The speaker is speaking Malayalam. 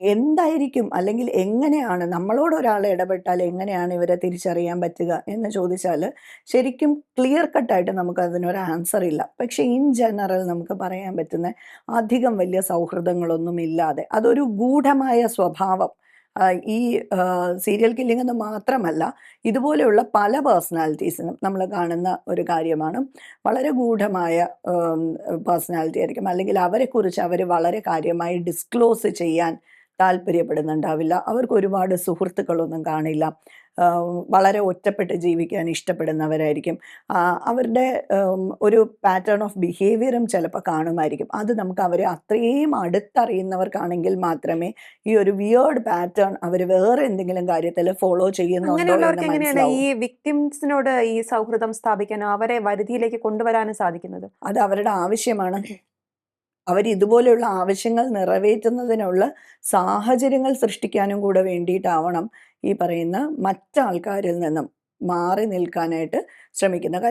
എന്തായിരിക്കും? അല്ലെങ്കിൽ എങ്ങനെയാണ്? നമ്മളോട് ഒരാൾ ഇടപെട്ടാൽ എങ്ങനെയാണ് ഇവരെ തിരിച്ചറിയാൻ പറ്റുക എന്ന് ചോദിച്ചാൽ ശരിക്കും ക്ലിയർ കട്ടായിട്ട് നമുക്ക് അതിനൊരു ആൻസർ ഇല്ല. പക്ഷേ ഇൻ ജനറൽ നമുക്ക് പറയാൻ പറ്റുന്ന അധികം വലിയ സൗഹൃദങ്ങളൊന്നും ഇല്ലാതെ അതൊരു ഗൂഢമായ സ്വഭാവം. ഈ സീരിയൽ കില്ലിംഗ് എന്ന് മാത്രമല്ല ഇതുപോലെയുള്ള പല പേഴ്സണാലിറ്റീസിനും നമ്മൾ കാണുന്ന ഒരു കാര്യമാണ്. വളരെ ഗൂഢമായ പേഴ്സണാലിറ്റി ആയിരിക്കും. അല്ലെങ്കിൽ അവരെക്കുറിച്ച് അവർ വളരെ കാര്യമായി ഡിസ്ക്ലോസ് ചെയ്യാൻ താല്പര്യപ്പെടുന്നുണ്ടാവില്ല. അവർക്ക് ഒരുപാട് സുഹൃത്തുക്കളൊന്നും കാണില്ല. വളരെ ഒറ്റപ്പെട്ട് ജീവിക്കാൻ ഇഷ്ടപ്പെടുന്നവരായിരിക്കും. അവരുടെ ഒരു പാറ്റേൺ ഓഫ് ബിഹേവിയറും ചിലപ്പോൾ കാണുമായിരിക്കും. അത് നമുക്ക് അവരെ അത്രയും അടുത്തറിയുന്നവർക്കാണെങ്കിൽ മാത്രമേ ഈ ഒരു വിയേർഡ് പാറ്റേൺ അവർ വേറെ എന്തെങ്കിലും കാര്യത്തിൽ ഫോളോ ചെയ്യുന്നുണ്ടോ ഈ വിക്ടിംസിനോട് ഈ സൗഹൃദം സ്ഥാപിക്കാനോ അവരെ വരുതിയിലേക്ക് കൊണ്ടുവരാനും സാധിക്കുന്നത്? അത് അവരുടെ ആവശ്യമാണ്. അവർ ഇതുപോലെയുള്ള ആവശ്യങ്ങൾ നിറവേറ്റുന്നതിനുള്ള സാഹചര്യങ്ങൾ സൃഷ്ടിക്കാനും കൂടെ വേണ്ടിയിട്ടാവണം ഈ പറയുന്ന മറ്റാൾക്കാരിൽ നിന്നും മാറി നിൽക്കാനായിട്ട് ശ്രമിക്കുന്നത്